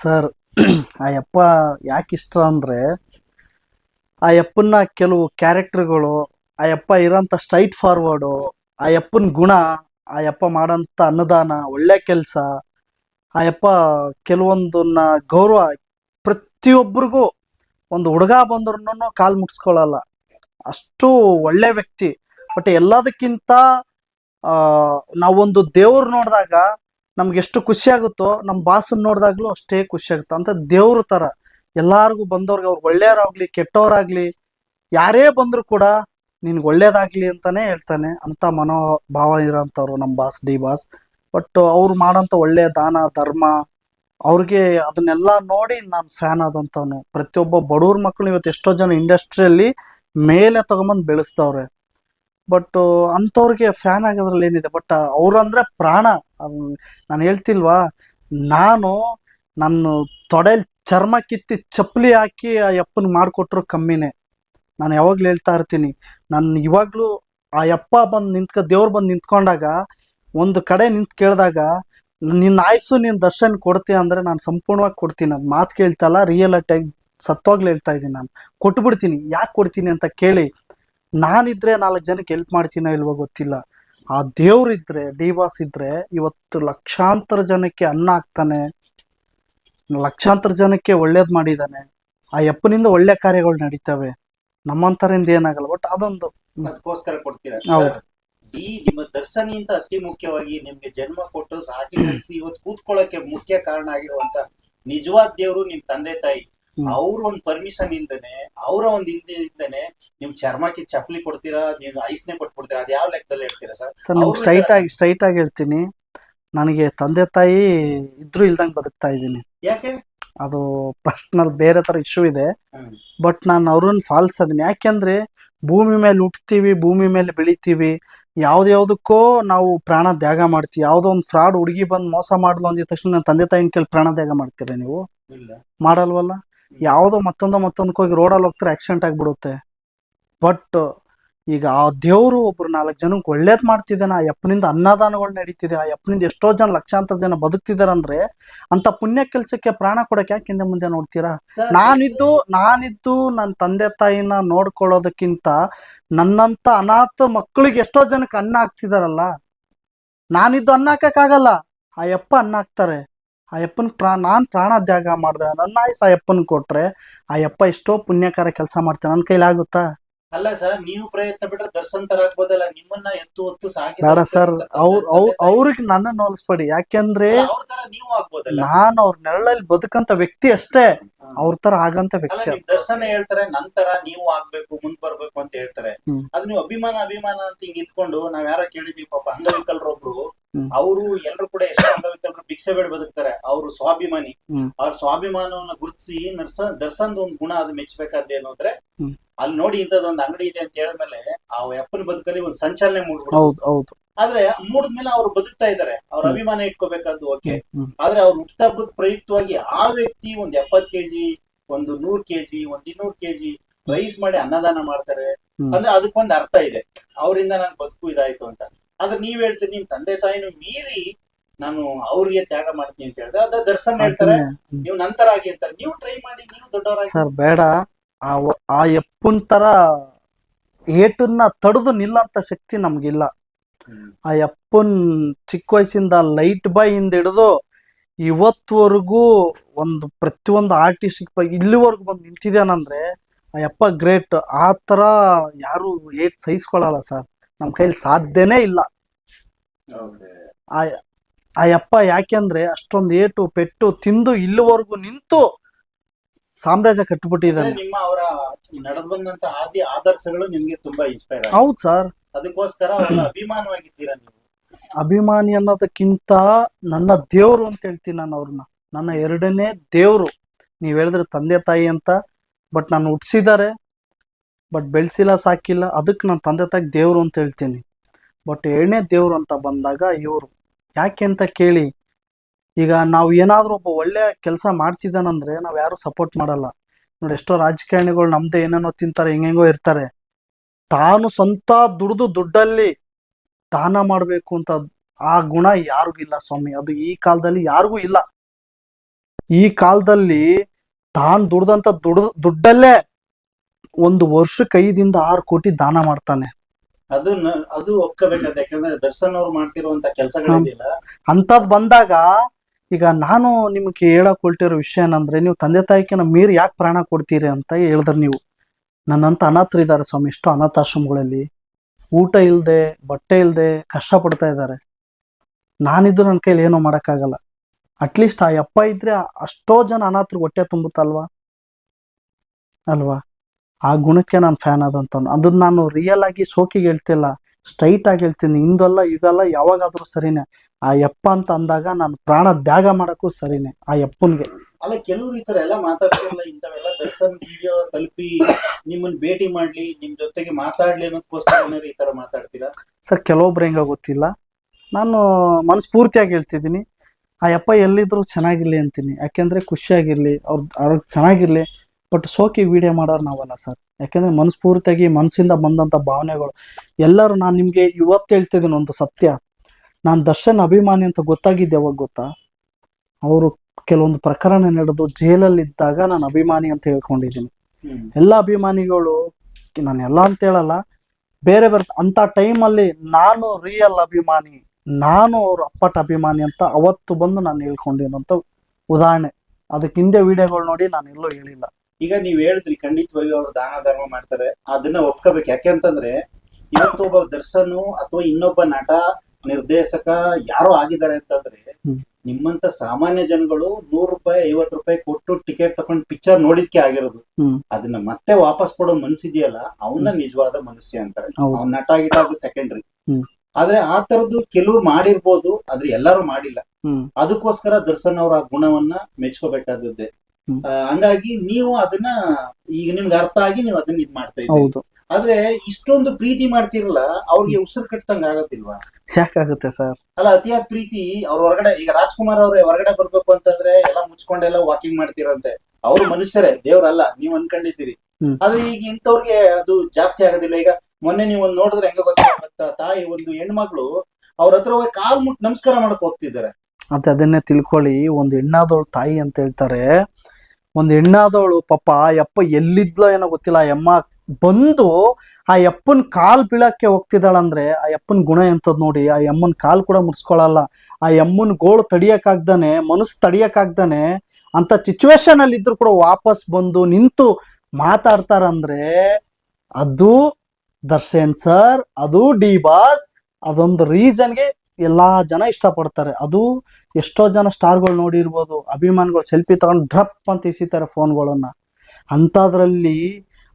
Sir, ಆ ಯಪ್ಪ ಯಾಕೆ ಇಷ್ಟ ಅಂದರೆ, ಆ ಯಪ್ಪನ್ನ ಕೆಲವು ಕ್ಯಾರೆಕ್ಟರ್ಗಳು, ಆ ಯಪ್ಪ ಇರೋಂಥ ಸ್ಟ್ರೈಟ್ ಫಾರ್ವರ್ಡು, ಆ ಯಪ್ಪನ ಗುಣ, ಆ ಯಪ್ಪ ಮಾಡೋಂಥ ಅನ್ನದಾನ ಒಳ್ಳೆ ಕೆಲಸ, ಆ ಯಪ್ಪ ಕೆಲವೊಂದನ್ನ ಗೌರವ ಪ್ರತಿಯೊಬ್ಬರಿಗೂ ಒಂದು ಹುಡುಗ ಬಂದ್ರೂ ಕಾಲು ಮುಗಿಸ್ಕೊಳ್ಳಲ್ಲ ಅಷ್ಟು ಒಳ್ಳೆ ವ್ಯಕ್ತಿ. ಬಟ್ ಎಲ್ಲದಕ್ಕಿಂತ ನಾವೊಂದು ದೇವ್ರು ನೋಡಿದಾಗ ನಮ್ಗೆ ಎಷ್ಟು ಖುಷಿ ಆಗುತ್ತೋ ನಮ್ಮ ಬಾಸನ್ ನೋಡಿದಾಗ್ಲೂ ಅಷ್ಟೇ ಖುಷಿ ಆಗುತ್ತೆ ಅಂತ ದೇವ್ರ ತರ ಎಲ್ಲಾರ್ಗು ಬಂದವ್ರಿಗೆ ಅವ್ರು ಒಳ್ಳೆಯವರಾಗ್ಲಿ, ಕೆಟ್ಟವರಾಗ್ಲಿ, ಯಾರೇ ಬಂದ್ರು ಕೂಡ ನಿನ್ಗೆ ಒಳ್ಳೇದಾಗ್ಲಿ ಅಂತಾನೆ ಹೇಳ್ತಾನೆ ಅಂತ ಮನೋಭಾವ ಇರೋಂಥವ್ರು ನಮ್ಮ ಬಾಸ್, ಡಿ ಬಾಸ್. ಬಟ್ ಅವ್ರು ಮಾಡೋಂಥ ಒಳ್ಳೆ ದಾನ, ಧರ್ಮ, ಅವ್ರಿಗೆ ಅದನ್ನೆಲ್ಲ ನೋಡಿ ನಾನು ಫ್ಯಾನ್ ಆದಂಥವ್ನು. ಪ್ರತಿಯೊಬ್ಬ ಬಡವ್ರ ಮಕ್ಕಳು ಇವತ್ತು ಎಷ್ಟೋ ಜನ ಇಂಡಸ್ಟ್ರಿಯಲ್ಲಿ ಮೇಲೆ ತಗೊಂಬಂದು ಬೆಳೆಸ್ತವ್ರೆ ಬಟ್ ಅಂಥವ್ರಿಗೆ ಫ್ಯಾನ್ ಆಗೋದ್ರಲ್ಲಿ ಏನಿದೆ? ಬಟ್ ಅವ್ರಂದ್ರೆ ಪ್ರಾಣ. ನಾನು ಹೇಳ್ತಿಲ್ವಾ? ನಾನು ನನ್ನ ತೊಡೆಲ್ ಚರ್ಮ ಕಿತ್ತಿ ಚಪ್ಪಲಿ ಹಾಕಿ ಆ ಯಪ್ಪನ ಮಾಡಿಕೊಟ್ರು ಕಮ್ಮಿನೇ. ನಾನು ಯಾವಾಗ್ಲೂ ಹೇಳ್ತಾ ಇರ್ತೀನಿ. ನಾನು ಇವಾಗ್ಲೂ ಆ ಯಪ್ಪ ಬಂದು ನಿಂತ್ಕ, ದೇವ್ರು ಬಂದು ನಿಂತ್ಕೊಂಡಾಗ, ಒಂದು ಕಡೆ ನಿಂತು ಕೇಳಿದಾಗ ನಿನ್ನ ಆಯ್ಸು ನಿನ್ನ ದರ್ಶನ್ ಕೊಡ್ತೀಯ ಅಂದ್ರೆ ನಾನು ಸಂಪೂರ್ಣವಾಗಿ ಕೊಡ್ತೀನಿ. ಅದು ಮಾತು ಕೇಳ್ತಲ್ಲ ರಿಯಲ್ ಆಗಿ ಸತ್ವಾಗ್ಲೂ ಹೇಳ್ತಾ ಇದ್ದೀನಿ ನಾನು. ಕೊಟ್ಬಿಡ್ತೀನಿ. ಯಾಕೆ ಕೊಡ್ತೀನಿ ಅಂತ ಕೇಳಿ ನಾನಿದ್ರೆ ನಾಲ್ಕು ಜನಕ್ಕೆ ಹೆಲ್ಪ್ ಮಾಡ್ತೀನೋ ಇಲ್ವೋ ಗೊತ್ತಿಲ್ಲ. ಆ ದೇವ್ರಿದ್ರೆ ಡಿವಾಸ್ ಇದ್ರೆ ಇವತ್ತು ಲಕ್ಷಾಂತರ ಜನಕ್ಕೆ ಅನ್ನ ಹಾಕ್ತಾನೆ. ಲಕ್ಷಾಂತರ ಜನಕ್ಕೆ ಒಳ್ಳೇದ್ ಮಾಡಿದಾನೆ. ಆ ಯಪ್ಪನಿಂದ ಒಳ್ಳೆ ಕಾರ್ಯಗಳು ನಡೀತವೆ. ನಮ್ಮಂತರಿಂದ ಏನಾಗಲ್ಲ. ಬಟ್ ಅದೊಂದು ಅದಕ್ಕೋಸ್ಕರ ಕೊಡ್ತೀರಾ? ಹೌದು. ಈ ನಿಮ್ಮ ದರ್ಶನಿ ಅಂತ ಅತಿ ಮುಖ್ಯವಾಗಿ ನಿಮ್ಗೆ ಜನ್ಮ ಕೊಟ್ಟು ಸಾಕಿ ಇವತ್ತು ಕೂತ್ಕೊಳ್ಳಕ್ಕೆ ಮುಖ್ಯ ಕಾರಣ ಆಗಿರುವಂತ ನಿಜವಾದ ದೇವರು ನಿಮ್ ತಂದೆ ತಾಯಿ. ಅವ್ರ ಒಂದ್ ಪರ್ಮಿಷನ್ ಇಲ್ದೇನೆ ಅವ್ರ ಒಂದ್ ಇಲ್ದೇನೆ ನಿಮ್ ಚರ್ಮಕ್ಕೆ ಚಪ್ಪಲಿ ಕೊಡ್ತೀರಾ ನೀವು ಐಸ್ನೇ ಕೊಟ್ಬಿಡ್ತೀರಾ ಅದ್ ಯಾವ ಲೆಕ್ಕದಲ್ಲಿ ಹೇಳ್ತೀರಾ ಸರ್? ನಾವು ಸ್ಟ್ರೈಟ್ ಆಗಿ ಸ್ಟ್ರೈಟ್ ಆಗಿ ಹೇಳ್ತೀನಿ. ನನಗೆ ತಂದೆ ತಾಯಿ ಇದ್ರು ಇಲ್ದಂಗೆ ಬದುಕ್ತಾ ಇದ್ದೀನಿ. ಯಾಕೆ? ಅದು ಪರ್ಸ್ನಲ್ ಬೇರೆ ತರ ಇಶ್ಯೂ ಇದೆ. ಬಟ್ ನಾನು ಅವ್ರನ್ನ ಫಾಲ್ಸ್ ಅದೀನಿ. ಯಾಕೆಂದ್ರೆ ಭೂಮಿ ಮೇಲೆ ಹುಟ್ತೀವಿ ಭೂಮಿ ಮೇಲೆ ಬೆಳಿತೀವಿ. ಯಾವ್ದ್ಯಾವ್ದಕ್ಕೋ ನಾವು ಪ್ರಾಣ ತ್ಯಾಗ ಮಾಡ್ತೀವಿ. ಯಾವುದೋ ಒಂದು ಫ್ರಾಡ್ ಹುಡುಗಿ ಬಂದು ಮೋಸ ಮಾಡ್ಲು ಅಂದಿದ ತಕ್ಷಣ ನನ್ನ ತಂದೆ ತಾಯಿನ ಕೇಳಿ ಪ್ರಾಣ ತ್ಯಾಗ ಮಾಡ್ತೀರಾ ನೀವು? ಮಾಡಲ್ವಲ್ಲ? ಯಾವುದೋ ಮತ್ತೊಂದೋ ಮತ್ತೊಂದಕ್ಕೆ ಹೋಗಿ ರೋಡಲ್ಲಿ ಹೋಗ್ತಾರೆ ಆಕ್ಸಿಡೆಂಟ್ ಆಗಿಬಿಡುತ್ತೆ. ಬಟ್ ಈಗ ಆ ದೇವರು ಒಬ್ರು ನಾಲ್ಕು ಜನಕ್ಕೆ ಒಳ್ಳೇದ್ ಮಾಡ್ತಿದ್ದಾನೆ ಆ ಯಪ್ಪನಿಂದ ಅನ್ನದಾನಗಳು ನಡೀತಿದೆ ಆ ಯಪ್ಪನಿಂದ ಎಷ್ಟೋ ಜನ ಲಕ್ಷಾಂತರ ಜನ ಬದುಕ್ತಿದಾರೆ ಅಂದ್ರೆ ಅಂತ ಪುಣ್ಯ ಕೆಲ್ಸಕ್ಕೆ ಪ್ರಾಣ ಕೊಡಕ್ಕೆ ಯಾಕೆ ಹಿಂದೆ ಮುಂದೆ ನೋಡ್ತೀರಾ? ನಾನಿದ್ದು ನಾನಿದ್ದು ನನ್ನ ತಂದೆ ತಾಯಿನ ನೋಡ್ಕೊಳ್ಳೋದಕ್ಕಿಂತ ನನ್ನಂತ ಅನಾಥ ಮಕ್ಕಳಿಗೆ ಎಷ್ಟೋ ಜನಕ್ಕೆ ಅನ್ನ ಹಾಕ್ತಿದಾರಲ್ಲ? ನಾನಿದ್ದು ಅನ್ನ ಹಾಕಕ್ಕಾಗಲ್ಲ. ಆ ಯಪ್ಪ ಅನ್ನ ಹಾಕ್ತಾರೆ. ಆ ಯಪ್ಪನ ಪ್ರಾ ನಾನು ಪ್ರಾಣ ತ್ಯಾಗ ಮಾಡಿದ್ರೆ ನನ್ನ ಆಯ್ಸ ಆ ಯಪ್ಪನ್ ಕೊಟ್ರೆ ಆ ಯಪ್ಪ ಎಷ್ಟೋ ಪುಣ್ಯಕಾರ ಕೆಲಸ ಮಾಡ್ತಾನೆ ನನ್ನ ಕೈಲಾಗುತ್ತಾ ಅಲ್ಲ ಸರ್ ನೀವು ಪ್ರಯತ್ನ ಬಿಟ್ರೆ ದರ್ಶನ್ ತರ ಆಗ್ಬೋದಲ್ಲ. ನಿಮ್ಮನ್ನ ಎತ್ತು ಹೊತ್ತು ಸಾಕಿ ಬೇಡ ಸರ್. ಅವ್ರ ಅವ್ರ. ಅವ್ರಿಗೆ ನನ್ನನ್ನು ಹೋಲಿಸ್ಬೇಡಿ. ಯಾಕೆಂದ್ರೆ ಅವ್ರ ತರ ನೀವು ಆಗ್ಬೋದಲ್ಲ. ನಾನು ಅವ್ರ ನೆರಳಲ್ಲಿ ಬದುಕಂತ ವ್ಯಕ್ತಿ ಅಷ್ಟೇ. ಅವ್ರ ತರ ಆಗಂತ ಅಲ್ಲ ವ್ಯಕ್ತಿ. ನಿಮ್ ದರ್ಶನ ಹೇಳ್ತಾರೆ ನಂತರ ನೀವು ಆಗ್ಬೇಕು ಮುಂದ್ ಬರ್ಬೇಕು ಅಂತ ಹೇಳ್ತಾರೆ. ಅದ್ ಅದು ನೀವು ಅಭಿಮಾನ ಅಭಿಮಾನ ಅಂತ ಹಿಂಗ್ ಇದ್ಕೊಂಡು ನಾವ್ ಯಾರೋ ಕೇಳಿದೀವಿ ಪಾಪ ಅಂಗವಿಕಲರೊಬ್ರು. ಅವರು ಎಲ್ಲರೂ ಕೂಡ ಎಷ್ಟು ಅಂಗವಿಕಲರು ಭಿಕ್ಷೆ ಬೇಡ ಬದುಕ್ತಾರೆ ಅವರು ಸ್ವಾಭಿಮಾನಿ. ಅವ್ರ ಸ್ವಾಭಿಮಾನವನ್ನ ಗುರುತಿಸಿ ನರ್ಸ ದರ್ಶನ್ದ ಒಂದ್ ಗುಣ ಅದು ಮೆಚ್ಚಬೇಕಾದ್ದೇನು ಅಂದ್ರೆ ಹ್ಮ್. ಅಲ್ಲಿ ನೋಡಿ ಇಂಥದ್ದೊಂದು ಅಂಗಡಿ ಇದೆ ಅಂತ ಹೇಳಿದ್ಮೇಲೆ ಆ ಅಪ್ಪನ ಬದುಕಲ್ಲಿ ಒಂದು ಸಂಚಲನೆ ಮೂಡ್ಬಿಡ್ತು ಆದ್ರೆ ಮೂಡಿದ್ಮೇಲೆ ಅವ್ರು ಬದುಕ್ತಾ ಇದಾರೆ ಅವ್ರ. ಅಭಿಮಾನ ಇಟ್ಕೋಬೇಕಾದ್ದು ಓಕೆ. ಆದ್ರೆ ಅವ್ರ ಹುಟ್ಟಹಬ್ಬದ ಪ್ರಯುಕ್ತವಾಗಿ ಆ ವ್ಯಕ್ತಿ ಒಂದ್ ಎಪ್ಪತ್ ಕೆಜಿ ಒಂದು ನೂರ್ ಕೆಜಿ ಒಂದ್ ಇನ್ನೂರ್ ಕೆಜಿ ರೈಸ್ ಮಾಡಿ ಅನ್ನದಾನ ಮಾಡ್ತಾರೆ. ಅಂದ್ರೆ ಅದಕ್ಕೊಂದು ಅರ್ಥ ಇದೆ ಅವರಿಂದ ನನ್ ಬದುಕು ಇದಾಯ್ತು ಅಂತ ಆದ್ರೆ ನೀವ್ ಹೇಳ್ತೀರಿ ನಿಮ್ ತಂದೆ ತಾಯಿನೂ ಮೀರಿ ನಾನು ಅವ್ರಿಗೆ ತ್ಯಾಗ ಮಾಡ್ತೀನಿ ಅಂತ ಹೇಳಿದ್ರೆ ಅದ ದರ್ಶನ್ ಹೇಳ್ತಾರೆ. ನೀವು ನಂತರ ಆಗಿ ಅಂತಾರೆ. ನೀವು ಟ್ರೈ ಮಾಡಿ ನೀವು ದೊಡ್ಡವರಾಗಿ. ಸರ್ ಬೇಡ. ಆ ಆ ಯಪ್ಪನ್ ತರ ಏಟನ್ನ ತಡೆದು ನಿಲ್ಲಂತ ಶಕ್ತಿ ನಮ್ಗಿಲ್ಲ. ಆ ಯಪ್ಪನ್ ಚಿಕ್ಕ ವಯಸ್ಸಿಂದ ಲೈಟ್ ಬಾಯ್ ಇಂದ ಹಿಡಿದು ಇವತ್ವರೆಗೂ ಒಂದು ಪ್ರತಿಯೊಂದು ಆರ್ಟಿಸ್ಟ್ ಇಲ್ಲಿವರೆಗೂ ಬಂದು ನಿಂತಿದ್ದಾನಂದ್ರೆ ಆ ಯಪ್ಪ ಗ್ರೇಟ್. ಆ ತರ ಯಾರು ಏಟ್ ಸಹಿಸ್ಕೊಳಲ್ಲ ಸರ್. ನಮ್ಮ ಕೈಲಿ ಸಾಧ್ಯನೇ ಇಲ್ಲ. ಆ ಅಪ್ಪ ಯಪ್ಪ ಯಾಕೆಂದ್ರೆ ಅಷ್ಟೊಂದು ಏಟು ಪೆಟ್ಟು ತಿಂದು ಇಲ್ಲಿವರೆಗೂ ನಿಂತು ಸಾಮ್ರಾಜ್ಯ ಕಟ್ಟಿಬಿಟ್ಟಿದ್ದಾನೆ ನಿಮ್ಮ ಅವರ ನಡೆದ್ ಬಂದಂತ ಆದಿ ಆದರ್ಶಗಳು ನಿಮ್ಗೆ ತುಂಬಾ ಇನ್ಸ್ಪೈರ್ ಹೌದು ಸರ್. ಅದಕ್ಕೋಸ್ಕರ ಅವರ ಅಭಿಮಾನವಾಗಿದ್ದೀರಾ ನೀವು? ಅಭಿಮಾನಿ ಅನ್ನೋದಕ್ಕಿಂತ ನನ್ನ ದೇವ್ರು ಅಂತ ಹೇಳ್ತೀನಿ ನಾನು ಅವ್ರನ್ನ. ನನ್ನ ಎರಡನೇ ದೇವ್ರು. ನೀವ್ ಹೇಳಿದ್ರೆ ತಂದೆ ತಾಯಿ ಅಂತ ಬಟ್ ನಾನು ಹುಟ್ಸಿದ್ದಾರೆ. ಬಟ್ ಬೆಳೆಸಿಲ್ಲ ಸಾಕಿಲ್ಲ. ಅದಕ್ಕೆ ನಾನು ತಂದೆ ತಾಯಿ ದೇವ್ರು ಅಂತ ಹೇಳ್ತೀನಿ. ಬಟ್ ಎರಡನೇ ದೇವ್ರು ಅಂತ ಬಂದಾಗ ಇವರು ಯಾಕೆ ಅಂತ ಕೇಳಿ, ಈಗ ನಾವು ಏನಾದರೂ ಒಬ್ಬ ಒಳ್ಳೆ ಕೆಲಸ ಮಾಡ್ತಿದ್ದಾನಂದ್ರೆ ನಾವ್ ಯಾರು ಸಪೋರ್ಟ್ ಮಾಡಲ್ಲ. ನೋಡಿ ಎಷ್ಟೋ ರಾಜಕಾರಣಿಗಳು ನಮ್ದೆ ಏನೇನೋ ತಿಂತಾರೆ, ಹೆಂಗೆಂಗೋ ಇರ್ತಾರೆ. ತಾನು ಸ್ವಂತ ದುಡ್ದು ದುಡ್ಡಲ್ಲಿ ದಾನ ಮಾಡಬೇಕು ಅಂತ ಆ ಗುಣ ಯಾರಿಗೂ ಇಲ್ಲ ಸ್ವಾಮಿ. ಅದು ಈ ಕಾಲದಲ್ಲಿ ಯಾರಿಗೂ ಇಲ್ಲ. ಈ ಕಾಲದಲ್ಲಿ ತಾನು ದುಡ್ದಂತ ದುಡ್ದು ದುಡ್ಡಲ್ಲೇ ಒಂದು ವರ್ಷಕ್ಕೆ ಐದಿಂದ ಆರು ಕೋಟಿ ದಾನ ಮಾಡ್ತಾನೆ. ಅದು ಅದು ಒಪ್ಕೋಬೇಕಾದ ಯಾಕಂದ್ರೆ ದರ್ಶನ್ ಅವ್ರು ಮಾಡ್ತಿರುವಂತ ಕೆಲಸಗಳಿಲ್ಲ ಅಂತದ್ ಬಂದಾಗ ಈಗ ನಾನು ನಿಮ್ಗೆ ಹೇಳಕ್ ಹೊಲ್ಟಿರೋ ವಿಷಯ ಏನಂದ್ರೆ ನೀವು ತಂದೆ ತಾಯಿಕಿನ ಮೀರಿ ಯಾಕೆ ಪ್ರಾಣ ಕೊಡ್ತೀರಿ ಅಂತ ಹೇಳಿದ್ರೆ ನೀವು. ನನ್ನಂತ ಅನಾಥರು ಇದ್ದಾರೆ ಸ್ವಾಮಿ ಎಷ್ಟು ಅನಾಥಾಶ್ರಮಗಳಲ್ಲಿ. ಊಟ ಇಲ್ಲದೆ ಬಟ್ಟೆ ಇಲ್ಲದೆ ಕಷ್ಟಪಡ್ತಾ ಇದ್ದಾರೆ. ನಾನಿದ್ದು ನನ್ನ ಕೈಲಿ ಏನೋ ಮಾಡೋಕ್ಕಾಗಲ್ಲ. ಅಟ್ಲೀಸ್ಟ್ ಆ ಅಪ್ಪ ಇದ್ರೆ ಅಷ್ಟೋ ಜನ ಅನಾಥರು ಹೊಟ್ಟೆ ತುಂಬುತ್ತಲ್ವಾ? ಅಲ್ವಾ? ಆ ಗುಣಕ್ಕೆ ನಾನು ಫ್ಯಾನ್ ಆದಂತ ಅದನ್ನ ನಾನು ರಿಯಲ್ ಆಗಿ ಶೋಕಿಗೆ ಹೇಳ್ತಿಲ್ಲ. ಸ್ಟ್ರೈಟ್ ಆಗಿ ಹೇಳ್ತೀನಿ. ಇಂದಲ್ಲ ಇವೆಲ್ಲ ಯಾವಾಗಾದ್ರೂ ಸರಿನೇ. ಆ ಯಪ್ಪ ಅಂತ ಅಂದಾಗ ನಾನು ಪ್ರಾಣ ತ್ಯಾಗ ಮಾಡಕ್ಕೂ ಸರಿನೇ ಆ ಯಪ್ಪನ್ಗೆ. ಅಲ್ಲ ಕೆಲವ್ರು ಈ ತರ ಎಲ್ಲ ಮಾತಾಡ್ತಿರಲ್ಲ ಇಂಥವೆಲ್ಲ ದರ್ಶನ್ ವಿಡಿಯೋ ತಲುಪಿ ನಿಮ್ಮನ್ನ ಭೇಟಿ ಮಾಡ್ಲಿ ನಿಮ್ ಜೊತೆಗೆ ಮಾತಾಡ್ಲಿ ಅನ್ನೋದಕ್ಕೋಸ್ಕರ ಏನಾದ್ರು ಈ ತರ ಮಾತಾಡ್ತೀರಾ? ಸರ್ ಕೆಲವೊಬ್ರು ಹೆಂಗ ಗೊತ್ತಿಲ್ಲ ನಾನು ಮನಸ್ಫೂರ್ತಿಯಾಗಿ ಹೇಳ್ತಿದ್ದೀನಿ. ಆ ಯಪ್ಪ ಎಲ್ಲಿದ್ರು ಚೆನ್ನಾಗಿರ್ಲಿ ಅಂತೀನಿ. ಯಾಕೆಂದ್ರೆ ಖುಷಿಯಾಗಿರ್ಲಿ. ಅವ್ರ ಅವ್ರಿಗೆ ಚೆನ್ನಾಗಿರ್ಲಿ. ಬಟ್ ಸೋಕಿ ವಿಡಿಯೋ ಮಾಡೋರು ನಾವಲ್ಲ ಸರ್. ಯಾಕೆಂದ್ರೆ ಮನಸ್ಫೂರ್ತಿಯಾಗಿ ಮನಸ್ಸಿಂದ ಬಂದಂತ ಭಾವನೆಗಳು. ಎಲ್ಲರೂ ನಾನು ನಿಮ್ಗೆ ಇವತ್ತು ಹೇಳ್ತಿದ್ದೀನಿ ಒಂದು ಸತ್ಯ. ನಾನು ದರ್ಶನ್ ಅಭಿಮಾನಿ ಅಂತ ಗೊತ್ತಾಗಿದ್ದೆ ಯಾವಾಗ ಗೊತ್ತಾ? ಅವರು ಕೆಲವೊಂದು ಪ್ರಕರಣ ನಡೆದು ಜೈಲಲ್ಲಿದ್ದಾಗ ನಾನು ಅಭಿಮಾನಿ ಅಂತ ಹೇಳ್ಕೊಂಡಿದ್ದೀನಿ. ಎಲ್ಲ ಅಭಿಮಾನಿಗಳು, ನಾನು ಎಲ್ಲ ಅಂತ ಹೇಳಲ್ಲ, ಬೇರೆ ಬೇರೆ ಅಂತ ಟೈಮಲ್ಲಿ ನಾನು ರಿಯಲ್ ಅಭಿಮಾನಿ, ನಾನು ಅವ್ರ ಅಪ್ಪಟ ಅಭಿಮಾನಿ ಅಂತ ಅವತ್ತು ಬಂದು ನಾನು ಹೇಳ್ಕೊಂಡಿರೋಂಥ ಉದಾಹರಣೆ. ಅದಕ್ಕೆ ಹಿಂದೆ ವಿಡಿಯೋಗಳು ನೋಡಿ ನಾನು ಎಲ್ಲೂ ಹೇಳಿಲ್ಲ. ಈಗ ನೀವ್ ಹೇಳಿದ್ರಿ ಖಂಡಿತವಾಗಿ ಅವ್ರು ದಾನ ಧರ್ಮ ಮಾಡ್ತಾರೆ. ಅದನ್ನ ಒಪ್ಕೋಬೇಕು. ಯಾಕೆಂತಂದ್ರೆ ಇವತ್ತು ಒಬ್ಬ ದರ್ಶನ್ ಅಥವಾ ಇನ್ನೊಬ್ಬ ನಟ ನಿರ್ದೇಶಕ ಯಾರೋ ಆಗಿದ್ದಾರೆ ಅಂತಂದ್ರೆ ನಿಮ್ಮಂತ ಸಾಮಾನ್ಯ ಜನಗಳು ನೂರ್ ರೂಪಾಯಿ ಐವತ್ ರೂಪಾಯಿ ಕೊಟ್ಟು ಟಿಕೆಟ್ ತಕೊಂಡ್ ಪಿಕ್ಚರ್ ನೋಡಿದ್ಕೆ ಆಗಿರೋದು. ಅದನ್ನ ಮತ್ತೆ ವಾಪಸ್ ಕೊಡೋ ಮನ್ಸಿದೆಯಲ್ಲ ಅವನ್ನ ನಿಜವಾದ ಮನುಷ್ಯ ಅಂತಾರೆ. ಅವ್ನ ನಟ ಗಿಟ ಅದು ಸೆಕೆಂಡ್ರಿ ಆದ್ರೆ ಆ ತರದ್ದು ಕೆಲವ್ರು ಮಾಡಿರ್ಬೋದು ಆದ್ರೆ ಎಲ್ಲರೂ ಮಾಡಿಲ್ಲ. ಅದಕ್ಕೋಸ್ಕರ ದರ್ಶನ್ ಅವರ ಆ ಗುಣವನ್ನ ಮೆಚ್ಕೋಬೇಕಾದದ್ದೇ. ಹಂಗಾಗಿ ನೀವು ಅದನ್ನ ಈಗ ನಿಮ್ಗೆ ಅರ್ಥ ಆಗಿ ನೀವು ಅದನ್ನ ಇದ್ ಮಾಡ್ತಾ ಇದ್ದೀರಿ. ಹೌದು. ಆದ್ರೆ ಇಷ್ಟೊಂದು ಪ್ರೀತಿ ಮಾಡ್ತಿರಲ್ಲ ಅವ್ರಿಗೆ ಉಸಿರು ಕಟ್ಟಂಗ ಆಗತ್ತಿಲ್ವಾ ಯಾಕಾಗುತ್ತೆ ಸರ್? ಅಲ್ಲ ಅತಿಯಾದ ಪ್ರೀತಿ ಅವ್ರ ಹೊರಗಡೆ ಈಗ ರಾಜ್ಕುಮಾರ್ ಅವ್ರೆ ಹೊರಗಡೆ ಬರ್ಬೇಕು ಅಂತಂದ್ರೆ ಎಲ್ಲ ಮುಚ್ಕೊಂಡೆಲ್ಲ ವಾಕಿಂಗ್ ಮಾಡ್ತಿರಂತೆ. ಅವ್ರು ಮನುಷ್ಯರೇ ದೇವ್ರಲ್ಲ ನೀವ್ ಅನ್ಕೊಂಡಿದ್ದೀರಿ. ಆದ್ರೆ ಈಗ ಇಂಥವ್ರಿಗೆ ಅದು ಜಾಸ್ತಿ ಆಗೋದಿಲ್ಲ. ಈಗ ಮೊನ್ನೆ ನೀವು ಒಂದ್ ನೋಡಿದ್ರೆ ಹೆಂಗ ಗೊತ್ತಾ ತಾಯಿ ಒಂದು ಹೆಣ್ಮಕ್ಳು ಅವ್ರ ಹತ್ರ ಹೋಗಿ ಕಾಲ್ ಮುಟ್ ನಮಸ್ಕಾರ ಮಾಡಕ್ ಹೋಗ್ತಿದ್ದಾರೆ. ಮತ್ತೆ ಅದನ್ನೇ ತಿಳ್ಕೊಳ್ಳಿ. ಒಂದು ಹೆಣ್ಣಾದವಳು ತಾಯಿ ಅಂತ ಹೇಳ್ತಾರೆ. ಒಂದು ಹೆಣ್ಣಾದವಳು ಪಾಪ ಆ ಯಪ್ಪ ಎಲ್ಲಿದ್ಲೋ ಏನೋ ಗೊತ್ತಿಲ್ಲ. ಆ ಯಮ್ಮ ಬಂದು ಆ ಯಪ್ಪನ್ ಕಾಲ್ ಬೀಳಕ್ಕೆ ಹೋಗ್ತಿದ್ದಾಳಂದ್ರೆ ಆ ಯಪ್ಪನ್ ಗುಣ ಎಂತದ್ ನೋಡಿ. ಆ ಯಮ್ಮನ ಕಾಲ್ ಕೂಡ ಮುಡ್ಸ್ಕೊಳಲ್ಲ ಆ ಯಮ್ಮನ ಗೋಳು ತಡಿಯಕ್ಕಾಗ್ದಾನೆ, ಮನಸ್ಸು ತಡಿಯಕ್ಕಾಗ್ದಾನೆ ಅಂತ ಸಿಚುವೇಶನ್ ಅಲ್ಲಿ ಇದ್ರು ಕೂಡ ವಾಪಸ್ ಬಂದು ನಿಂತು ಮಾತಾಡ್ತಾರಂದ್ರೆ ಅದು ದರ್ಶನ್ ಸರ್, ಅದು ಡಿ ಬಾಸ್, ಅದೊಂದು ರೀಸನ್ಗೆ ಎಲ್ಲಾ ಜನ ಇಷ್ಟಪಡ್ತಾರೆ. ಅದು ಎಷ್ಟೋ ಜನ ಸ್ಟಾರ್ಗಳು ನೋಡಿರ್ಬೋದು, ಅಭಿಮಾನಿಗಳು ಸೆಲ್ಫಿ ತಗೊಂಡು ಡ್ರಪ್ ಅಂತ ಇಸಿತಾರೆ ಫೋನ್ಗಳನ್ನ. ಅಂಥದ್ರಲ್ಲಿ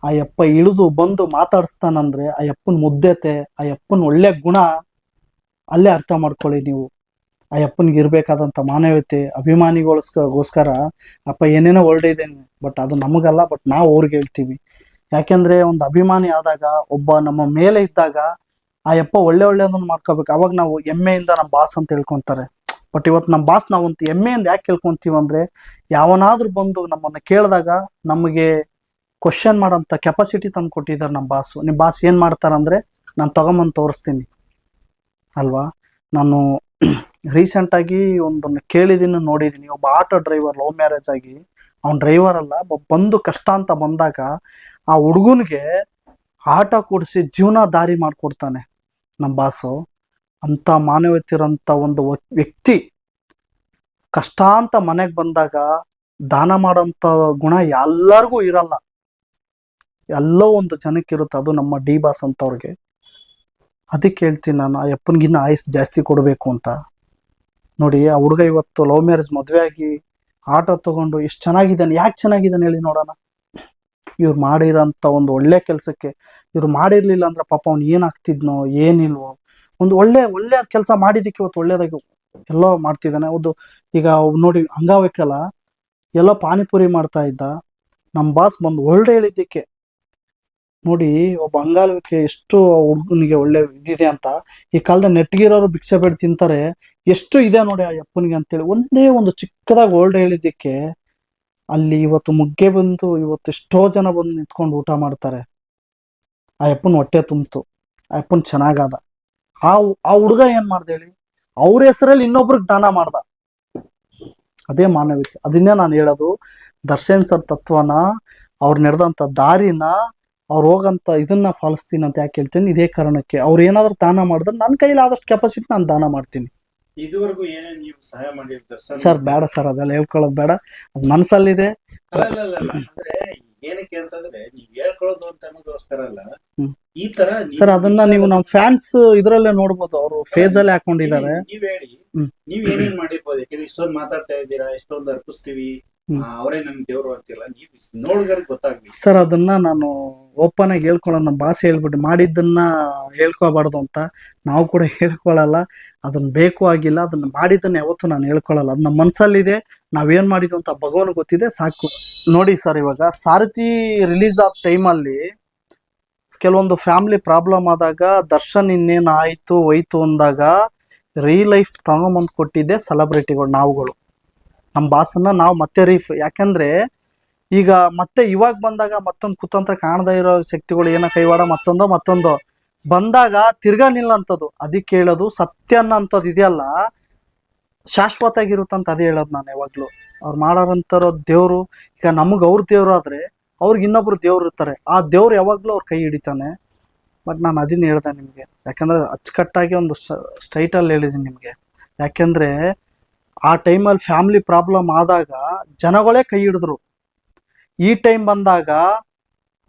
ಆ ಯಪ್ಪ ಇಳಿದು ಬಂದು ಮಾತಾಡಿಸ್ತಾನಂದ್ರೆ ಆ ಯಪ್ಪನ ಮುದ್ದತೆ ಆ ಯಪ್ಪನ ಒಳ್ಳೆ ಗುಣ ಅಲ್ಲೇ ಅರ್ಥ ಮಾಡ್ಕೊಳ್ಳಿ ನೀವು. ಆ ಯಪ್ಪನಿಗೆ ಇರ್ಬೇಕಾದಂತ ಮಾನವೀಯತೆ, ಅಭಿಮಾನಿಗೋಸ್ಕರ, ಅಪ್ಪ ಏನೇನೋ ಹೊರಡಿದ್ದೇನೆ ಬಟ್ ಅದು ನಮಗಲ್ಲ ಬಟ್ ನಾವು ಅವ್ರಿಗೆ ಹೇಳ್ತೀವಿ. ಯಾಕೆಂದ್ರೆ ಒಂದು ಅಭಿಮಾನಿ ಆದಾಗ, ಒಬ್ಬ ನಮ್ಮ ಮೇಲೆ ಇದ್ದಾಗ ಆ ಯಪ್ಪ ಒಳ್ಳೆ ಒಳ್ಳೆದನ್ನ ಮಾಡ್ಕೋಬೇಕು. ಅವಾಗ ನಾವು ಹೆಮ್ಮೆಯಿಂದ ನಮ್ಮ ಬಾಸ್ ಅಂತ ಹೇಳ್ಕೊಂತಾರೆ. ಬಟ್ ಇವತ್ತು ನಮ್ಮ ಬಾಸ್ ನಾವಂತ ಹೆಮ್ಮೆಯಿಂದ ಯಾಕೆ ಕೇಳ್ಕೊಂತೀವಿ ಅಂದ್ರೆ, ಯಾವನಾದ್ರೂ ಬಂದು ನಮ್ಮನ್ನ ಕೇಳಿದಾಗ ನಮಗೆ ಕ್ವಶನ್ ಮಾಡೋಂಥ ಕೆಪಾಸಿಟಿ ತಂದು ಕೊಟ್ಟಿದ್ದಾರೆ ನಮ್ಮ ಬಾಸು ನಿಮ್ಮ ಬಾಸ್ ಏನು ಮಾಡ್ತಾರಂದ್ರೆ ನಾನು ತಗೊಂಬಂದು ತೋರಿಸ್ತೀನಿ. ಅಲ್ವಾ? ನಾನು ರೀಸೆಂಟಾಗಿ ಒಂದನ್ನು ಕೇಳಿದ್ದೀನಿ ನೋಡಿದ್ದೀನಿ ಒಬ್ಬ ಆಟೋ ಡ್ರೈವರ್ ಲವ್ ಮ್ಯಾರೇಜ್ ಆಗಿ. ಅವ್ನ ಡ್ರೈವರ್ ಅಲ್ಲ ಬಂದು ಕಷ್ಟ ಅಂತ ಬಂದಾಗ ಆ ಹುಡುಗನಿಗೆ ಆಟೋ ಕೊಡಿಸಿ ಜೀವನ ದಾರಿ ಮಾಡಿಕೊಡ್ತಾನೆ. ನಮ್ಮ ಬಾಸು ಅಂತ ಮಾನವೀಯತೆ ಇರೋಂಥ ಒಂದು ವ್ಯಕ್ತಿ ಕಷ್ಟ ಅಂತ ಮನೆಗೆ ಬಂದಾಗ ದಾನ ಮಾಡೋಂಥ ಗುಣ ಎಲ್ಲರಿಗೂ ಇರಲ್ಲ. ಎಲ್ಲೋ ಒಂದು ಜನಕ್ಕೆ ಇರುತ್ತೆ ಅದು ನಮ್ಮ ಡಿ ಬಾಸ್ ಅಂತವ್ರಿಗೆ. ಅದಕ್ಕೆ ಹೇಳ್ತೀನಿ ನಾನು, ಆ ಯಪ್ಪನಿಗಿನ್ನ ಆಯುಸ್ ಜಾಸ್ತಿ ಕೊಡಬೇಕು ಅಂತ. ನೋಡಿ, ಆ ಹುಡುಗ ಇವತ್ತು ಲವ್ ಮ್ಯಾರೇಜ್ ಮದುವೆ ಆಗಿ ಆಟೋ ತಗೊಂಡು ಎಷ್ಟು ಚೆನ್ನಾಗಿದ್ದಾನೆ, ಯಾಕೆ ಚೆನ್ನಾಗಿದ್ದಾನೆ ಹೇಳಿ ನೋಡೋಣ. ಇವ್ರು ಮಾಡಿರೋಂಥ ಒಂದು ಒಳ್ಳೆ ಕೆಲಸಕ್ಕೆ, ಇವ್ರು ಮಾಡಿರ್ಲಿಲ್ಲ ಅಂದ್ರೆ ಪಾಪ ಅವ್ನು ಏನಾಗ್ತಿದ್ನೋ ಏನಿಲ್ವೋ. ಒಂದು ಒಳ್ಳೆ ಒಳ್ಳೆ ಕೆಲಸ ಮಾಡಿದ್ದಕ್ಕೆ ಇವತ್ತು ಒಳ್ಳೇದಾಗಿ ಎಲ್ಲೋ ಮಾಡ್ತಿದ್ದಾನೆ. ಒಂದು ಈಗ ನೋಡಿ ಅಂಗವೈಕಲ ಎಲ್ಲೋ ಪಾನಿಪುರಿ ಮಾಡ್ತಾ ಇದ್ದ ನಮ್ಮ ಬಾಸ್ ಬಂದು ಒಳ್ಳೆ ಹೇಳಿದ್ದಕ್ಕೆ. ನೋಡಿ, ಒಬ್ಬ ಅಂಗಾಲಕ್ಕೆ ಎಷ್ಟು ಹುಡುಗನಿಗೆ ಒಳ್ಳೆ ಇದಿದೆ ಅಂತ, ಈ ಕಾಲದ ನೆಟ್ಗಿರೋರು ಭಿಕ್ಷೆ ಬೇಡ ತಿಂತಾರೆ, ಎಷ್ಟು ಇದೆ ನೋಡಿ ಆ ಯಪ್ಪನಿಗೆ ಅಂತೇಳಿ, ಒಂದೇ ಒಂದು ಚಿಕ್ಕದಾಗಿ ಓಲ್ಡ್ ಹೇಳಿದ್ದಕ್ಕೆ ಅಲ್ಲಿ ಇವತ್ತು ಮುಗ್ಗೆ ಬಂದು ಇವತ್ತು ಎಷ್ಟೋ ಜನ ಬಂದು ನಿಂತ್ಕೊಂಡು ಊಟ ಮಾಡ್ತಾರೆ. ಆ ಅಪ್ಪನ ಹೊಟ್ಟೆ ತುಂಬಿತು. ಆ ಎಪ್ಪನ್ ಚೆನ್ನಾಗಾದ. ಆ ಆ ಹುಡುಗ ಏನ್ ಮಾಡ್ದೆ ಹೇಳಿ? ಅವ್ರ ಹೆಸರಲ್ಲಿ ಇನ್ನೊಬ್ರಿಗೆ ದಾನ ಮಾಡ್ದ. ಅದೇ ಮಾನವೀಯತೆ ಅದನ್ನೇ ನಾನು ಹೇಳೋದು. ದರ್ಶನ್ ಸರ್ ತತ್ವನ, ಅವ್ರು ನಡೆದಂತ ದಾರಿನ, ಅವ್ರು ಹೋಗಂತ ಇದನ್ನ ಪಾಲಿಸ್ತೀನಿ ಅಂತ ಯಾಕೆ ಹೇಳ್ತೀನಿ ಇದೇ ಕಾರಣಕ್ಕೆ. ಅವ್ರು ಏನಾದ್ರು ದಾನ ಮಾಡಿದ್ರೆ ನನ್ನ ಕೈಲಾದಷ್ಟು ಕೆಪಾಸಿಟಿ ನಾನು ದಾನ ಮಾಡ್ತೀನಿ. ಇದುವರೆಗೂ ಏನೇನ್ ನೀವು ಸಹಾಯ ಮಾಡಿರ್ತಾರೆ ದರ್ಶನ್ ಸರ್ ಬೇಡ ಸರ್ ಅದೆಲ್ಲ ಹೇಳ್ಕೊಳ್ಳೋದು ಬೇಡ. ಅದು ಮನಸ್ಸಲ್ಲಿದೆ ಅಲ್ಲ, ಅಲ್ಲ, ಅಲ್ಲ, ಅಲ್ಲ. ಅಂದ್ರೆ ಏನಕ್ಕೆ ಅಂತಂದ್ರೆ ನೀವ್ ಹೇಳ್ಕೊಳ್ಳೋದು ಅಂತ ಅನ್ನೋದೋಸ್ಕರ ಅಲ್ಲ. ಹ್ಮ್. ಈ ತರ ನೀವು- ಸರ್ ಅದನ್ನ ನೀವು ನಮ್ಮ ಫ್ಯಾನ್ಸ್ ಇದ್ರಲ್ಲೇ ನೋಡ್ಬೋದು. ಅವರು ಫೇಜ್ ಅಲ್ಲಿ ಹಾಕೊಂಡಿದ್ದಾರೆ. ನೀವ್- ಹೇಳಿ ಹ್ಮ್. ನೀವ್ ಏನೇನ್ ಮಾಡಿರ್ಬೋದು? ಯಾಕಂದ್ರೆ ಇಷ್ಟೊಂದ್ ಮಾತಾಡ್ತಾ ಇದ್ದೀರಾ ಇಷ್ಟೊಂದ್ ಅರ್ಪಿಸ್ತೀವಿ. ಅವರೇ ನನ್ ದೇವ್ರು ಅಂತಿಲ್ಲ. ನೀವು ನೋಡಿದ್ರೆ ಗೊತ್ತಾಗ್ಲಿ. ಸರ್ ಅದನ್ನ ನಾನು ಓಪನ್ ಆಗಿ ಹೇಳ್ಕೊಳ್ಳೋ ನಮ್ಮ ಭಾಷೆ ಹೇಳ್ಬಿಟ್ಟು ಮಾಡಿದ್ದನ್ನ ಹೇಳ್ಕೋಬಾರ್ದು ಅಂತ ನಾವು ಕೂಡ ಹೇಳ್ಕೊಳ್ಳಲ್ಲ. ಅದನ್ನ ಬೇಕು ಆಗಿಲ್ಲ. ಅದನ್ನ ಮಾಡಿದ್ದನ್ನ ಯಾವತ್ತೂ ನಾನು ಹೇಳ್ಕೊಳ್ಳಲ್ಲ. ಅದು ನಮ್ಮ ಮನಸ್ಸಲ್ಲಿದೆ ನಾವೇನ್ ಮಾಡಿದ್ವಿ ಅಂತ ಭಗವಾನ್ ಗೊತ್ತಿದೆ. ಸಾಕು. ನೋಡಿ ಸರ್ ಇವಾಗ ಸಾರಥಿ ರಿಲೀಸ್ ಆದ ಟೈಮಲ್ಲಿ ಕೆಲವೊಂದು ಫ್ಯಾಮಿಲಿ ಪ್ರಾಬ್ಲಮ್ ಆದಾಗ ದರ್ಶನ್ ಇನ್ನೇನು ಆಯ್ತು ಹೋಯ್ತು ಅಂದಾಗ ರೀ ಲೈಫ್ ತಗೊಂಬಂದು ಕೊಟ್ಟಿದ್ದೆ ಸೆಲೆಬ್ರಿಟಿಗಳು ನಾವುಗಳು. ನಮ್ಮ ಬಾಸನ್ನ ನಾವು ಮತ್ತೆ ರೀಫ್ ಯಾಕಂದ್ರೆ, ಈಗ ಮತ್ತೆ ಇವಾಗ ಬಂದಾಗ ಮತ್ತೊಂದು ಕುತಂತ್ರ ಕಾಣದೇ ಇರೋ ಶಕ್ತಿಗಳು ಏನೋ ಕೈವಾಡ ಮತ್ತೊಂದೋ ಮತ್ತೊಂದೋ. ಬಂದಾಗ ತಿರ್ಗಾ ನಿಲ್ಲಂಥದ್ದು ಅದಕ್ಕೆ ಹೇಳೋದು ಸತ್ಯ ಅನ್ನೋಂಥದ್ದು ಇದೆಯಲ್ಲ ಶಾಶ್ವತ ಆಗಿರುತ್ತಂತ ಅದೇ ಹೇಳೋದು ನಾನು ಯಾವಾಗ್ಲೂ. ಅವ್ರು ಮಾಡೋರಂತಾರೋ ದೇವ್ರು. ಈಗ ನಮಗೆ ಅವ್ರ ದೇವ್ರು ಆದ್ರೆ ಅವ್ರಿಗೆ ಇನ್ನೊಬ್ರು ದೇವ್ರು ಇರ್ತಾರೆ. ಆ ದೇವ್ರು ಯಾವಾಗ್ಲೂ ಅವ್ರ ಕೈ ಹಿಡಿತಾನೆ. ಬಟ್ ನಾನು ಅದನ್ನ ಹೇಳ್ದೆ ನಿಮಗೆ. ಯಾಕಂದ್ರೆ ಅಚ್ಚುಕಟ್ಟಾಗಿ ಒಂದು ಸ್ಟ್ರೈಟಲ್ಲಿ ಹೇಳಿದ್ದೀನಿ ನಿಮಗೆ. ಯಾಕೆಂದ್ರೆ ಆ ಟೈಮಲ್ಲಿ ಫ್ಯಾಮಿಲಿ ಪ್ರಾಬ್ಲಮ್ ಆದಾಗ ಜನಗಳೇ ಕೈ ಹಿಡಿದ್ರು. ಈ ಟೈಮ್ ಬಂದಾಗ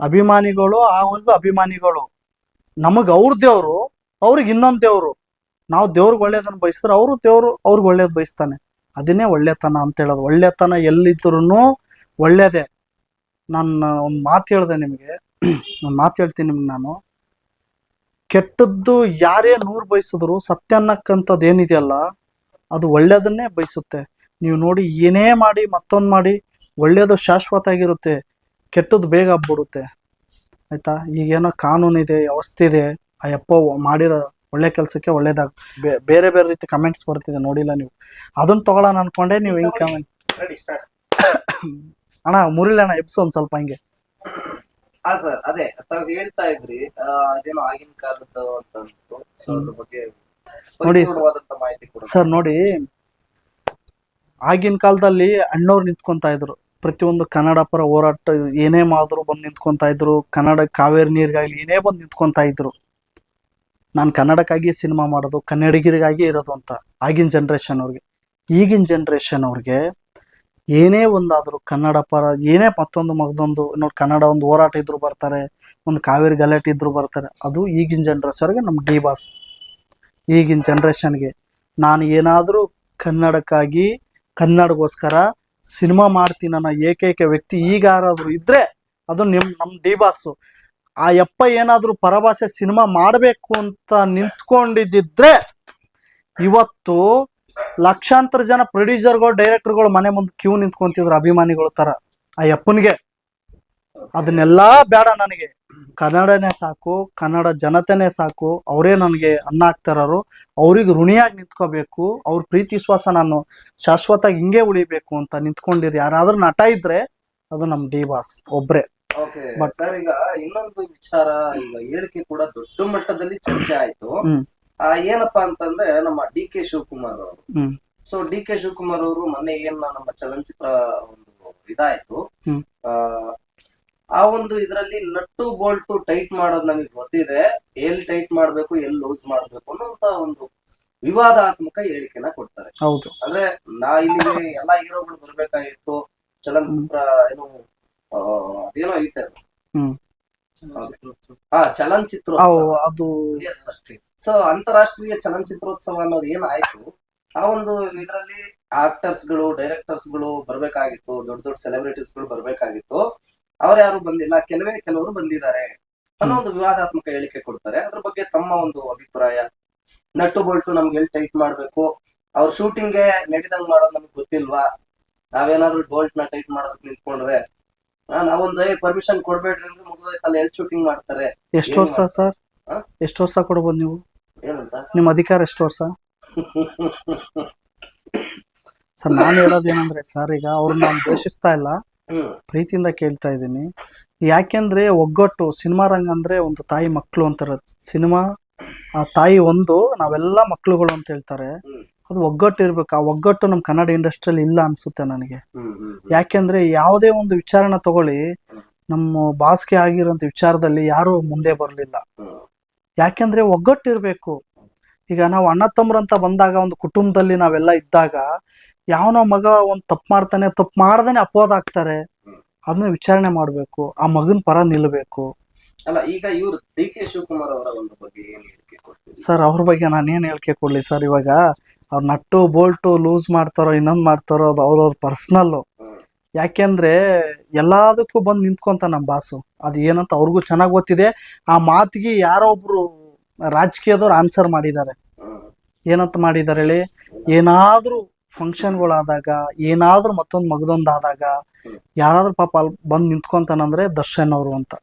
ಅಭಿಮಾನಿಗಳು, ಆ ಒಂದು ಅಭಿಮಾನಿಗಳು, ನಮಗೆ ಅವ್ರ ದೇವರು, ಅವ್ರಿಗೆ ಇನ್ನೊಂದು ದೇವರು. ನಾವು ದೇವ್ರಿಗೆ ಒಳ್ಳೇದನ್ನು ಬಯಸಿದ್ರೆ ಅವರು ದೇವರು ಅವ್ರಿಗೆ ಒಳ್ಳೇದು ಬಯಸ್ತಾನೆ. ಅದನ್ನೇ ಒಳ್ಳೆತನ ಅಂತ ಹೇಳೋದು. ಒಳ್ಳೆತನ ಎಲ್ಲಿದ್ರು ಒಳ್ಳೇದೇ. ನಾನು ಒಂದು ಮಾತು ಹೇಳ್ದೆ ನಿಮಗೆ. ಒಂದು ಮಾತು ಹೇಳ್ತೀನಿ ನಿಮ್ಗೆ ನಾನು. ಕೆಟ್ಟದ್ದು ಯಾರೇ ನೂರು ಬಯಸಿದ್ರು ಸತ್ಯ ಅನ್ನಕ್ಕಂಥದ್ದು ಏನಿದೆಯಲ್ಲ ಅದು ಒಳ್ಳೇದನ್ನೇ ಬಯಸುತ್ತೆ. ನೀವು ನೋಡಿ ಏನೇ ಮಾಡಿ ಮತ್ತೊಂದು ಮಾಡಿ ಒಳ್ಳೇದು ಶಾಶ್ವತ ಆಗಿರುತ್ತೆ ಕೆಟ್ಟದ್ದು ಬೇಗ ಬಿಡುತ್ತೆ ಆಯ್ತಾ? ಈಗೇನೋ ಕಾನೂನು ಇದೆ ವ್ಯವಸ್ಥೆ ಇದೆ ಆ ಯಪ್ಪ ಮಾಡಿರೋ ಒಳ್ಳೆ ಕೆಲಸಕ್ಕೆ ಒಳ್ಳೇದಾಗ ಬೇರೆ ಬೇರೆ ರೀತಿ ಕಮೆಂಟ್ಸ್ ಬರ್ತಿದೆ ನೋಡಿಲ್ಲ ನೀವು. ಅದನ್ನ ತಗೊಳ್ಳೋಣ ಅನ್ಕೊಂಡೆ ನೀವು ಹಿಂಗೆ ಕಮೆಂಟ್ ಅಣ್ಣ ಮುರಿಲಿ ಅಣ್ಣ ಎಪ್ಸು ಒಂದ್ ಸ್ವಲ್ಪ ಹಿಂಗೆ. ಹಾ ಸರ್ ಅದೇ ತಾವ್ ಹೇಳ್ತಾ ಇದ್ರಿ ಅದೇನೋ ಆಗಿನ ಕಾಲದ್ದು ಅಂತ. ಬಗ್ಗೆ ನೋಡಿ ಸರ್. ಮಾಹಿತಿ ಕೊಡಿ ಸರ್ ನೋಡಿ ಆಗಿನ ಕಾಲದಲ್ಲಿ ಅಣ್ಣವ್ರು ನಿಂತ್ಕೊಂತ ಇದ್ರು. ಪ್ರತಿಯೊಂದು ಕನ್ನಡ ಪರ ಹೋರಾಟ ಏನೇ ಮಾಡಿದ್ರು ಬಂದು ನಿಂತ್ಕೊಂತ ಇದ್ರು. ಕನ್ನಡ ಕಾವೇರಿ ನೀರಿಗಾಗ್ಲಿ ಏನೇ ಬಂದು ನಿಂತ್ಕೊಂತ ಇದ್ರು. ನಾನು ಕನ್ನಡಕ್ಕಾಗಿ ಸಿನಿಮಾ ಮಾಡೋದು ಕನ್ನಡಿಗರಿಗಾಗಿ ಇರೋದು ಅಂತ ಆಗಿನ ಜನ್ರೇಷನ್ ಅವ್ರಿಗೆ. ಈಗಿನ ಜನ್ರೇಷನ್ ಅವ್ರಿಗೆ ಏನೇ ಒಂದಾದ್ರು ಕನ್ನಡ ಪರ ಏನೇ ಮತ್ತೊಂದು ಮಗದೊಂದು ನೋಡಿ ಕನ್ನಡ ಒಂದು ಹೋರಾಟ ಇದ್ರು ಬರ್ತಾರೆ ಒಂದು ಕಾವೇರಿ ಗಲಾಟೆ ಇದ್ರು ಬರ್ತಾರೆ. ಅದು ಈಗಿನ ಜನ್ರೇಷನ್ಗೆ ನಮ್ ಡಿ ಬಾಸ್. ಈಗಿನ ಜನ್ರೇಷನ್ಗೆ ನಾನು ಏನಾದರೂ ಕನ್ನಡಕ್ಕಾಗಿ, ಕನ್ನಡಗೋಸ್ಕರ ಸಿನಿಮಾ ಮಾಡ್ತೀನಿ ಅನ್ನೋ ಏಕೈಕ ವ್ಯಕ್ತಿ ಈಗ ಯಾರಾದರೂ ಇದ್ರೆ ಅದು ನಿಮ್ ನಮ್ಮ ಡಿ ಬಾಸು ಆ ಯಪ್ಪ ಏನಾದರೂ ಪರಭಾಷೆ ಸಿನಿಮಾ ಮಾಡಬೇಕು ಅಂತ ನಿಂತ್ಕೊಂಡಿದ್ದಿದ್ರೆ ಇವತ್ತು ಲಕ್ಷಾಂತರ ಜನ ಪ್ರೊಡ್ಯೂಸರ್ಗಳು ಡೈರೆಕ್ಟರ್ಗಳು ಮನೆ ಮುಂದೆ ಕ್ಯೂ ನಿಂತ್ಕೊಂತಿದ್ರು ಅಭಿಮಾನಿಗಳ ತರ. ಆ ಯಪ್ಪನಿಗೆ ಅದನ್ನೆಲ್ಲ ಬೇಡ ನನಗೆ. ಕನ್ನಡನೇ ಸಾಕು ಕನ್ನಡ ಜನತೆನೇ ಸಾಕು ಅವರೇ ನನಗೆ ಅನ್ನ ಆಗ್ತಾರೋ ಅವ್ರಿಗೆ ಋಣಿಯಾಗಿ ನಿಂತ್ಕೋಬೇಕು ಅವ್ರ ಪ್ರೀತಿ ವಿಶ್ವಾಸ ನಾನು ಶಾಶ್ವತ ಹಿಂಗೆ ಉಳಿಬೇಕು ಅಂತ ನಿಂತ್ಕೊಂಡಿರಿ. ಯಾರಾದ್ರೂ ನಟ ಇದ್ರೆ ಅದು ನಮ್ ಡಿ ಬಾಸ್ ಒಬ್ರೆ. ಸರ್ ಈಗ ಇನ್ನೊಂದು ವಿಚಾರ ಈಗ ಹೇಳಿಕೆ ಕೂಡ ದೊಡ್ಡ ಮಟ್ಟದಲ್ಲಿ ಚರ್ಚೆ ಆಯ್ತು. ಆ, ಏನಪ್ಪಾ ಅಂತಂದ್ರೆ ನಮ್ಮ ಡಿ ಕೆ ಶಿವಕುಮಾರ್ ಅವರು. ಸೊ ಡಿ ಕೆ ಶಿವಕುಮಾರ್ ಅವರು ಮೊನ್ನೆ ಏನ್ ನಮ್ಮ ಚಲನಚಿತ್ರ ಒಂದು ಇದಾಯ್ತು. ಆ, ಒಂದು ಇದರಲ್ಲಿ ನಟ್ಟು ಬೋಲ್ಟು ಟೈಟ್ ಮಾಡೋದು ನಮಗೆ ಗೊತ್ತಿದೆ. ಎಲ್ಲಿ ಟೈಟ್ ಮಾಡ್ಬೇಕು ಎಲ್ಲಿ ಲೂಸ್ ಮಾಡ್ಬೇಕು ಅನ್ನೋಂತ ಒಂದು ವಿವಾದಾತ್ಮಕ ಹೇಳಿಕೆನ ಕೊಡ್ತಾರೆ. ಹೌದು. ಅಂದ್ರೆ ನಾ ಇಲ್ಲಿಗೆ ಎಲ್ಲಾ ಹೀರೋಗಳು ಬರ್ಬೇಕಾಗಿತ್ತು. ಚಲನಚಿತ್ರ ಏನು ಅದೇನೋ ಐತೆ ಅದು. ಹ ಹಾ ಚಲನಚಿತ್ರ ಅವು ಅದು ಸೊ ಅಂತಾರಾಷ್ಟ್ರೀಯ ಚಲನಚಿತ್ರೋತ್ಸವ ಅನ್ನೋದು ಏನಾಯ್ತು? ಆ ಒಂದು ಇದರಲ್ಲಿ ಆಕ್ಟರ್ಸ್ಗಳು ಡೈರೆಕ್ಟರ್ಸ್ಗಳು ಬರ್ಬೇಕಾಗಿತ್ತು. ದೊಡ್ಡ ದೊಡ್ಡ ಸೆಲೆಬ್ರಿಟೀಸ್ಗಳು ಬರ್ಬೇಕಾಗಿತ್ತು. ಅವ್ರು ಯಾರು ಬಂದಿಲ್ಲ ಕೆಲವೇ ಕೆಲವರು ಬಂದಿದ್ದಾರೆ. ಅನ್ನೋ ಒಂದು ವಿವಾದಾತ್ಮಕ ಹೇಳಿಕೆ ಕೊಡ್ತಾರೆ. ಅದ್ರ ಬಗ್ಗೆ ತಮ್ಮ ಒಂದು ಅಭಿಪ್ರಾಯ. ನಟ್ಟು ಬೋಲ್ಟು ನಮ್ಗೆ ಎಲ್ಲಿ ಟೈಟ್ ಮಾಡ್ಬೇಕು? ಅವ್ರ ಶೂಟಿಂಗ್ಗೆ ನಡಿದಂಗ್ ಮಾಡೋದು ನಮ್ಗೆ ಗೊತ್ತಿಲ್ವಾ? ನಾವೇನಾದ್ರೂ ಬೋಲ್ಟ್ನ ಟೈಟ್ ಮಾಡೋದಕ್ಕೆ ನಿಂತ್ಕೊಂಡ್ರೆ ನಾವೊಂದು ಪರ್ಮಿಷನ್ ಕೊಡ್ಬೇಡ್ರಿ ಅಂದ್ರೆ ಮುಗಿದೋಯ್ತಲ್ಲ ಎಲ್ಲಿ ಶೂಟಿಂಗ್ ಮಾಡ್ತಾರೆ? ಎಷ್ಟು ವರ್ಷ ಸರ್? ಎಷ್ಟು ವರ್ಷ ಕೊಡ್ಬೋದು ನೀವು? ಏನಂತ? ನಿಮ್ಮ ಅಧಿಕಾರ ಎಷ್ಟು ವರ್ಷ? ಸರ್ ನಾನು ಹೇಳೋದೇನಂದ್ರೆ ಸರ್ ಈಗ ಅವ್ರನ್ನ ನಾನು ದ್ವೇಷಿಸ್ತಾ ಇಲ್ಲ. ಪ್ರೀತಿಯಿಂದ ಕೇಳ್ತಾ ಇದ್ದೀನಿ. ಯಾಕೆಂದ್ರೆ ಒಗ್ಗಟ್ಟು, ಸಿನಿಮಾ ರಂಗ ಅಂದ್ರೆ ಒಂದು ತಾಯಿ ಮಕ್ಕಳು ಅಂತಾರೆ. ಸಿನಿಮಾ, ಆ ತಾಯಿ ಒಂದು, ನಾವೆಲ್ಲ ಮಕ್ಳುಗಳು ಅಂತ ಹೇಳ್ತಾರೆ. ಅದು ಒಗ್ಗಟ್ಟು ಇರ್ಬೇಕು. ಆ ಒಗ್ಗಟ್ಟು ನಮ್ಮ ಕನ್ನಡ ಇಂಡಸ್ಟ್ರಿಯಲ್ಲಿ ಇಲ್ಲ ಅನ್ಸುತ್ತೆ ನನಗೆ. ಯಾಕೆಂದ್ರೆ ಯಾವುದೇ ಒಂದು ವಿಚಾರನ ತಗೊಳ್ಳಿ, ನಮ್ಮ ಬಾಸ್ಗೆ ಆಗಿರೋಂಥ ವಿಚಾರದಲ್ಲಿ ಯಾರು ಮುಂದೆ ಬರಲಿಲ್ಲ. ಯಾಕೆಂದ್ರೆ ಒಗ್ಗಟ್ಟು ಇರಬೇಕು ಈಗ ನಾವು ಅಣ್ಣ ತಮ್ಮರಂತ ಬಂದಾಗ, ಒಂದು ಕುಟುಂಬದಲ್ಲಿ ನಾವೆಲ್ಲ ಇದ್ದಾಗ ಯಾವನೋ ಮಗ ಒಂದ್ ತಪ್ಪು ಮಾಡ್ತಾನೆ ತಪ್ಪು ಮಾಡ್ದೇನೆ ಅಪವಾದ ಆಗ್ತಾರೆ ಅದನ್ನ ವಿಚಾರಣೆ ಮಾಡ್ಬೇಕು. ಆ ಮಗನ ಪರ ನಿಲ್ಲಬೇಕು ಅಲ್ಲ ಈಗ ಇವರು ಡಿ ಕೆ ಶಿವಕುಮಾರ್ ಅವರ ಒಂದು ಬಗ್ಗೆ ಏನ್ ಹೇಳಿಕೆ ಕೊಡ್ತೀವಿ ಸರ್ ಅವ್ರ ಬಗ್ಗೆ ನಾನು ಏನ್ ಹೇಳಿಕೆ ಕೊಡ್ಲಿ ಸರ್? ಇವಾಗ ಅವ್ರ ನಟ್ಟು ಬೋಲ್ಟು ಲೂಸ್ ಮಾಡ್ತಾರೋ ಇನ್ನೊಂದ್ ಮಾಡ್ತಾರೋ ಅದು ಅವ್ರವ್ರ ಪರ್ಸ್ನಲ್ಲು. ಹ್ಮ್. ಯಾಕೆಂದ್ರೆ ಎಲ್ಲದಕ್ಕೂ ಬಂದು ನಿಂತ್ಕೊಂತ ನಮ್ಮ ಬಾಸು. ಅದು ಏನಂತ ಅವ್ರಿಗೂ ಚೆನ್ನಾಗಿ ಗೊತ್ತಿದೆ. ಆ ಮಾತಿಗೆ ಯಾರೋ ಒಬ್ರು ರಾಜಕೀಯದವ್ರು ಆನ್ಸರ್ ಮಾಡಿದ್ದಾರೆ. ಏನಂತ ಮಾಡಿದ್ದಾರೆ ಹೇಳಿ? ಏನಾದ್ರೂ ಫಂಕ್ಷನ್ಗಳಾದಾಗ ಏನಾದ್ರೂ ಮತ್ತೊಂದು ಮಗದೊಂದು ಆದಾಗ ಹ್ಮ್. ಯಾರಾದ್ರೂ ಪಾಪ ಅಲ್ಲಿ ಬಂದು ನಿಂತ್ಕೊಂತಾನಂದ್ರೆ ದರ್ಶನ್ ಅವರು ಅಂತ.